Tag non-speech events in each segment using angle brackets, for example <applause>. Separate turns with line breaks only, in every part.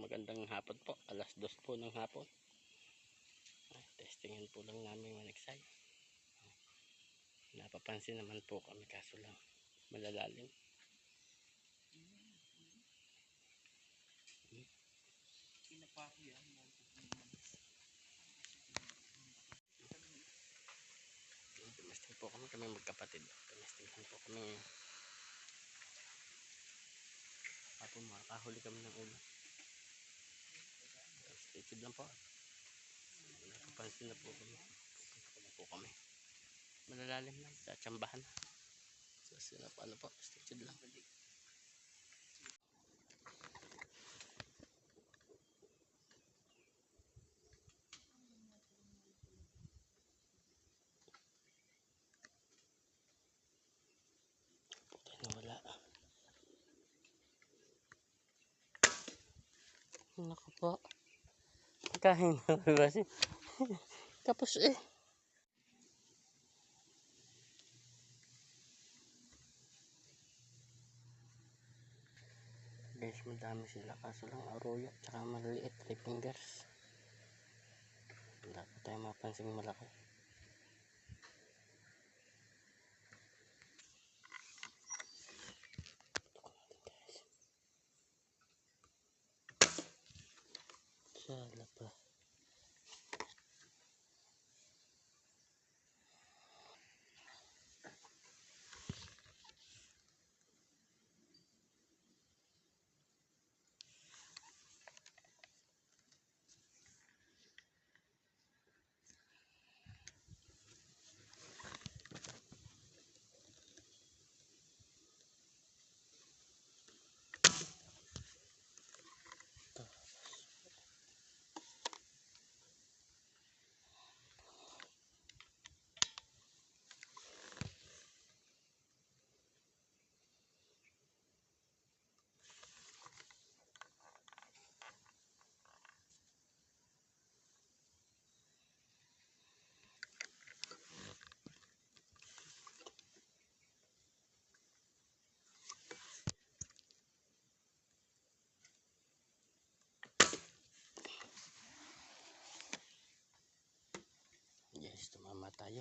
magandang hapon po. Alas dos po ng hapon. Ah, testingin po lang namin maniksay. Napapansin naman po kami kaso lang malalalim.
Pinapako yan.
Tumesting po kami, kami magkapatid. Tumestingan po kami. Hapon makakahuli kami ng ulo. Tuned lang po. Napapansin na po kami. Pupunta na po kami. Malalalim lang. Tatsambahan. So, sila pa ano po. Tuned lang. Puti na wala. Naku po. Kain na ba si? Tapos eh. Guys, madami sila. Kaso lang aroya. Tsaka maliliit. Three fingers. Wala pa tayo mapansing malaki. Sala Yes, tumama tayo.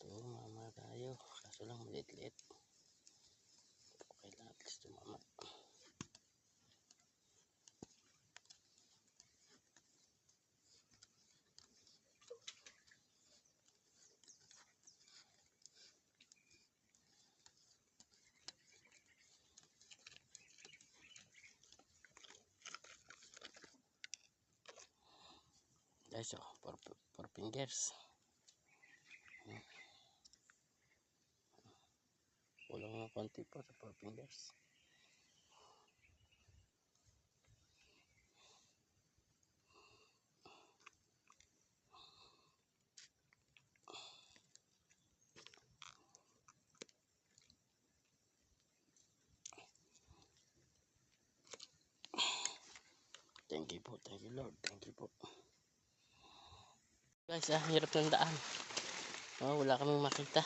Tumama tayo. Kaso lang maliit-liit. Okay lang at least tumama. Guys, oh, four, four fingers. Kulang ng konti po sa four fingers. Thank you po, thank you Lord, thank you po. Guys, ah, hirap ng daan. Oh, wala kaming makita.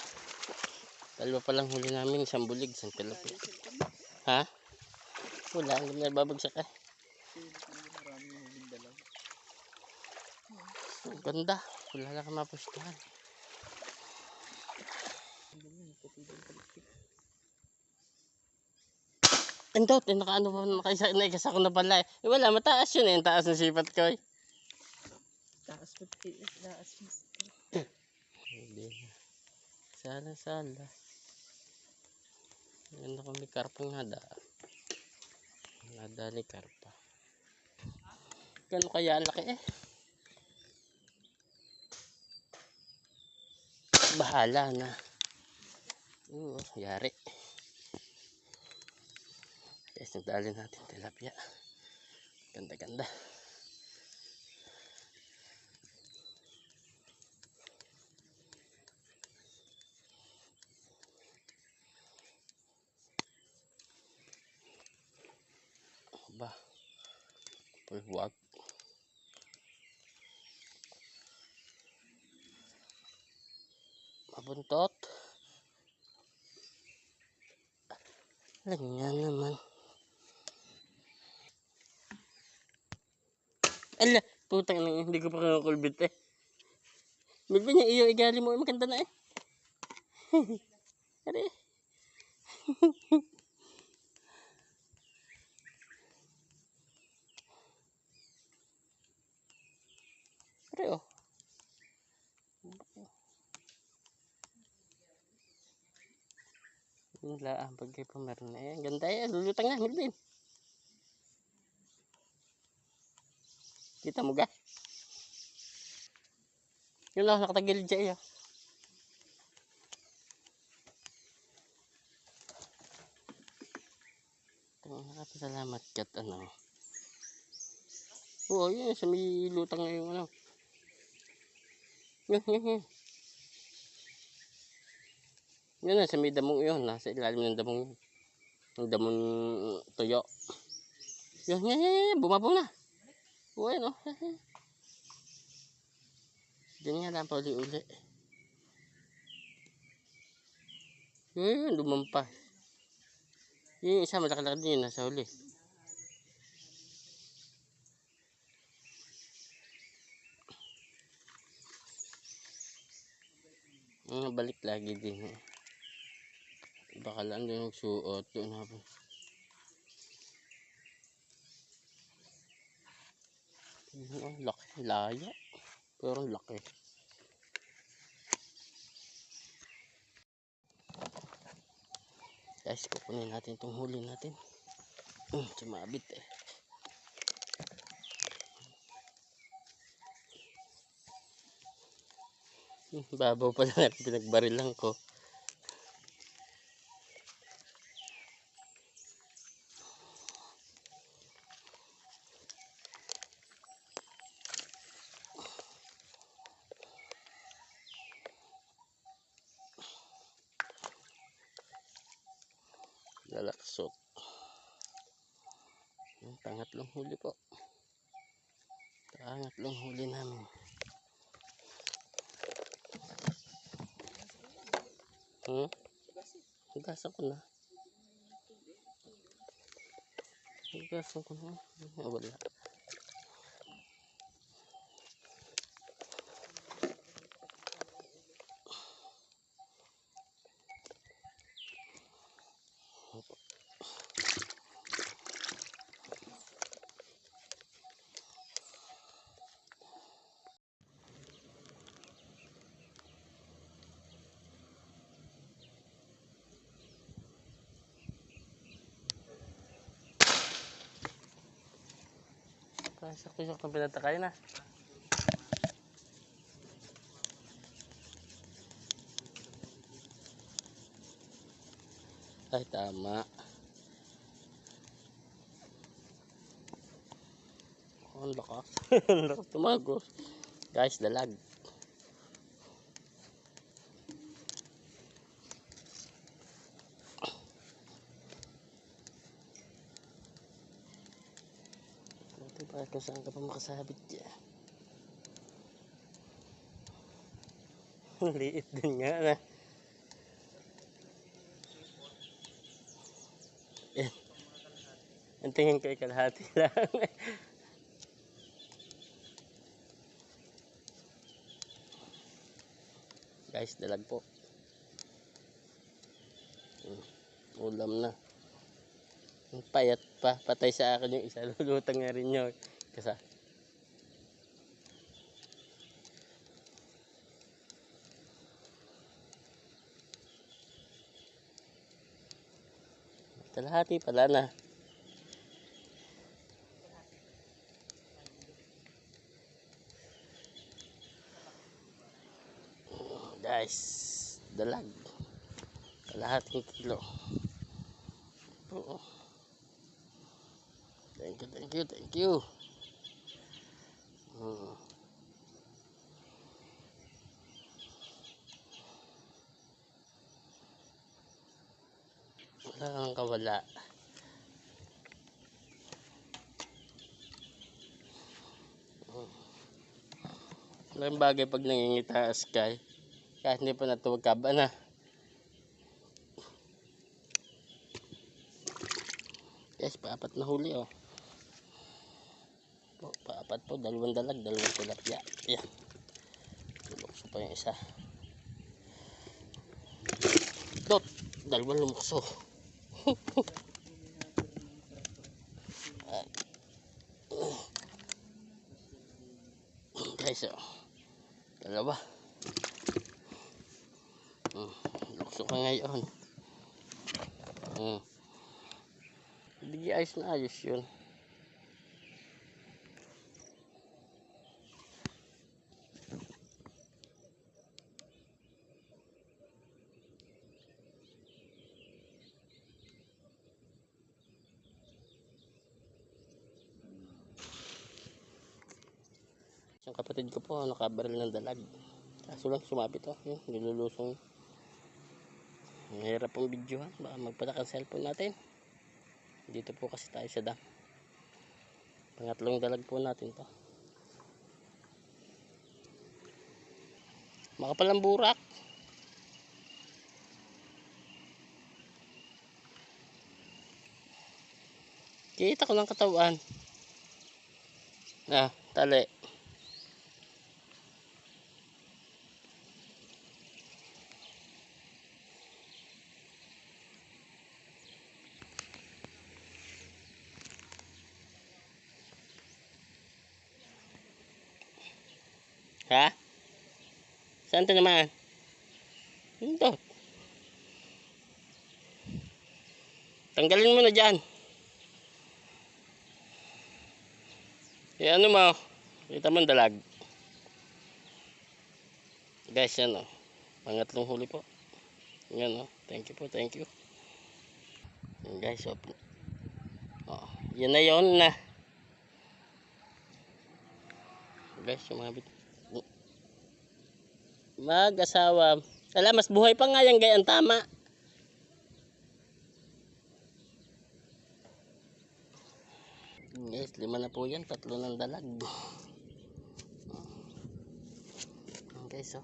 Dalawa pa lang huli namin, isang bulig, isang tilapia. Ha? Wala, hindi na babagsak eh. Ang ganda. Wala na kang mapustahan.
Ang dami, puti din palikpik.
Endot, eh, naka ano pa, nakaisa, naikasa ko na pala eh. eh. Wala, mataas yun eh, ang taas ng sipat ko eh.
Mo, tiis, taas mo.
Hindi na. Sala, sala. Ganda ko may karpa nga da. Nada ni karpa. Gano'n kaya laki eh. Bahala na. Oo, yari. Guys, nagdali natin tilapia. Ganda-ganda. Ba. Pulwag. Mabuntot. Ganyan naman. Ala, putang na hindi ko pa kakakulbit eh. Milvin, yung iyo igali mo, maganda na eh. <laughs> Ari. <laughs> Ari oh. Wala ang pagkay pa meron na yan. Ganda yan, lulutang na, Milvin. Kita mo ga? Yun lang, nakatagilid siya iya. Salamat kat ano. Oo, yun, sa may lutang na ano. Yun, yun, yun. Yun na, sa may damong yun. Nasa ilalim ng damong yun. Damong tuyo. Yun, yun, yun, yun. Bumabong na. Yun, oh. Diyan nga lang pa uli-uli. Yun, lumampas. Yung isa malaki-laki din yun, nasa huli. Mm, balik lagi din. Eh. Baka lang doon magsuot. Doon na po. Oh, laki. Laya. Pero laki. Guys, kukunin natin itong huli natin. Hmm, sumabit eh. Babaw pala na pinagbarilan ko. Lalaksot. Pangatlong huli po. Pangatlong huli namin. Hmm? Hugasan ko na. Hugasan ko na. Ah, Wala. Pasok-pasok ng pinatakay na. Ay, tama. Oh, <laughs> ang lakas. Ang lakas tumagos. Guys, dalag. Buti pa kung saan ka pa makasabit dyan. <laughs> Liit din nga na. Yan. Ang tingin ko ay kalahati <laughs> lang. Guys, dalag po. Mm, Ulam na. Ang payat pa. Patay sa akin yung isa. <laughs> Lulutang nga rin yun. Kasi Kalahati pala na. Guys, dalag. Kalahating kilo. Oo. Thank you, thank you, thank you. Hmm. Wala kang kawala. Malaking bagay pag nangingita sky. Kahit hindi pa natuwag ka ba na. Yes, paapat na huli oh. Po, paapat apat po, dalawang dalag, dalawang tilapia. Yan. Lumukso pa yung isa. Dot, dalawang lumukso. <laughs> Guys, oh. Dalawa. Hmm. Lukso ka ngayon. Hmm. Hindi ayos na ayos yun. Kapatid ko po, nakabaril ng dalag. Kaso lang sumabit oh, yun, nilulusong. Mahirap pong video ha, baka magpatak ang cellphone natin. Dito po kasi tayo sa dam. Pangatlong dalag po natin to. Makapalang burak. Kita ko ng katawan. Ah, tali. Ha? Saan to naman? Ito. Tanggalin mo na dyan. Eh ano mo? Kita mo dalag. Guys, yan o. Pangatlong huli po. Yan o. Thank you po, thank you. Guys, o. Oh, yan na yon na. Guys, yung mga bit- mag-asawa. Alam, mas buhay pa nga yan gayang tama. Yes, lima na po yan. Tatlo ng dalag. Okay, so.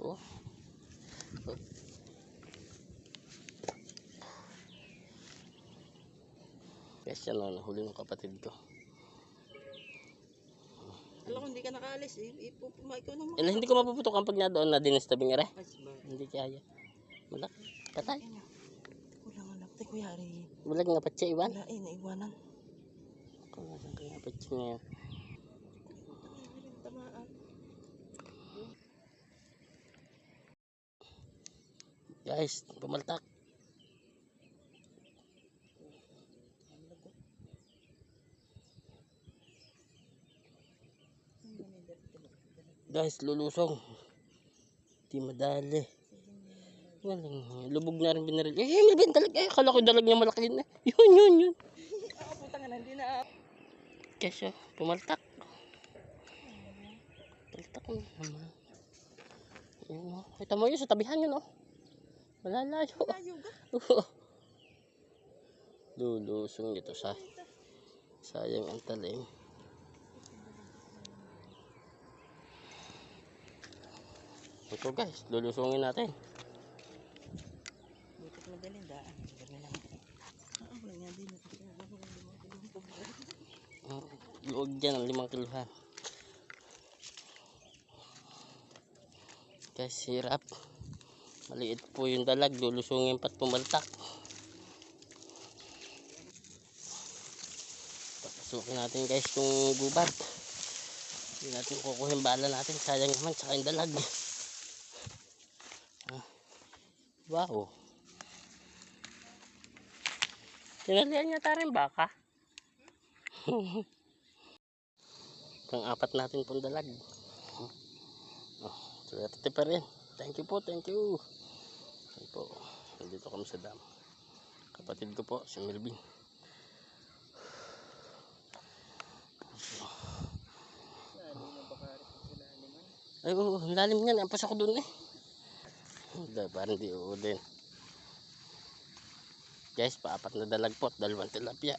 Oh. Oh. Yes, yan o. Nahuli ng kapatid ko.
Alam ko, hindi ka nakaalis. Ipupuma ikaw naman.
Eh, hindi ko mapuputokan pag na doon na dinis tabing ere. Hindi kaya. Malaki. Patay.
Kulang anak. Tay, kuya, rin.
Bulag nga patsi iwan.
Wala eh, naiwanan.
Nasan kaya patsi ngayon.
Tamaan.
Guys, pumaltak. Guys, lulusong. Di madali. Walang, lubog na rin binaril. Eh, may bin dalag. Eh, akala ko dalag niya malaki na. Yun, yun, yun.
Ako, puta nga na, hindi na.
Kasi, pumaltak. Pumaltak na naman. Yun, oh. Kita mo yun sa tabihan yun, oh. Malalayo.
Layo <laughs> ka.
Lulusong dito sa sayang ang talim. Ito guys, lulusungin natin.
Butik madaling daan. Ah,
Luwag dyan ang limang kiluhan. Guys, hirap. Maliit po yung dalag, lulusungin pat pumaltak. Papasukin natin guys yung gubat. Hindi natin kukuhin bala natin. Sayang naman, tsaka yung dalag. Ah. Wow. Tinalian niya tarin baka. <laughs> Pang-apat natin pong dalag. Oh, swerte pa rin. Thank you po, thank you. Ayan po, nandito kami sa dam. Kapatid ko po, si Melvin.
Rin.
Ay, ang lalim niyan. Ampas ako dun eh. Hindi, parang di uulin. Guys, paapat na dalag po at dalawang tilapia.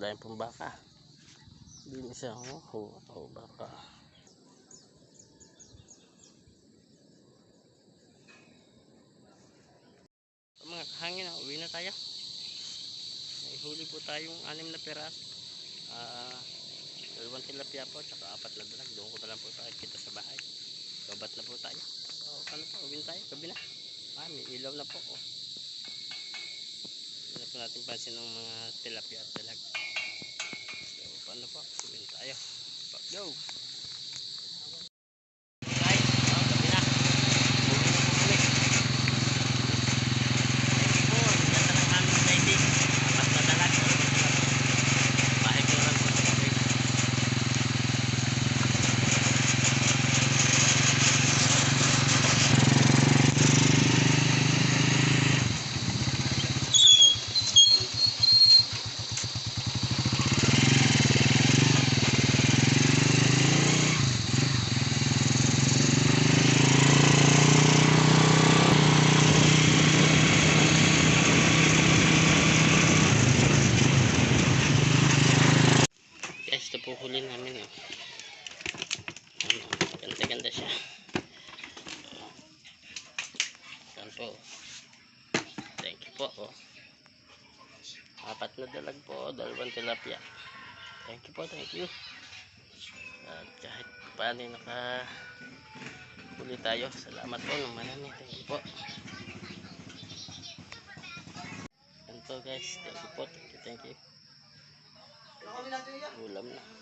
Wala yung pong baka. Hindi siya, oh, oh, oh baka. So, mga kahangin na, uwi na tayo. May huli po tayong anim na piraso. Ah, dalawang tilapia po, tsaka apat na dalag. Doon ko na lang po tayo kita sa bahay. Babat na po tayo. So, ano po, uwi na tayo, gabi na. Ah, may ilaw na po. Oh. Po natin pansin ng mga tilapia at dalag. Po? Uwi na tayo. Pa- Go! Ay, oh, gabi na. Uwi na po kami. Thank you po. Ganda ng aming diving. Apat na dalag. Bahay ko na lang po sa kami. Guys, ito po huli namin. Oh. Ano, ganda-ganda siya. Yan po. Thank you po. Oh. Apat na dalag po. Dalawang tilapia. Thank you po. Thank you. At kahit paano naka huli tayo. Salamat po ng marami. Thank you po. Yan po guys. Thank you po. Thank you. Thank you. Ulam na.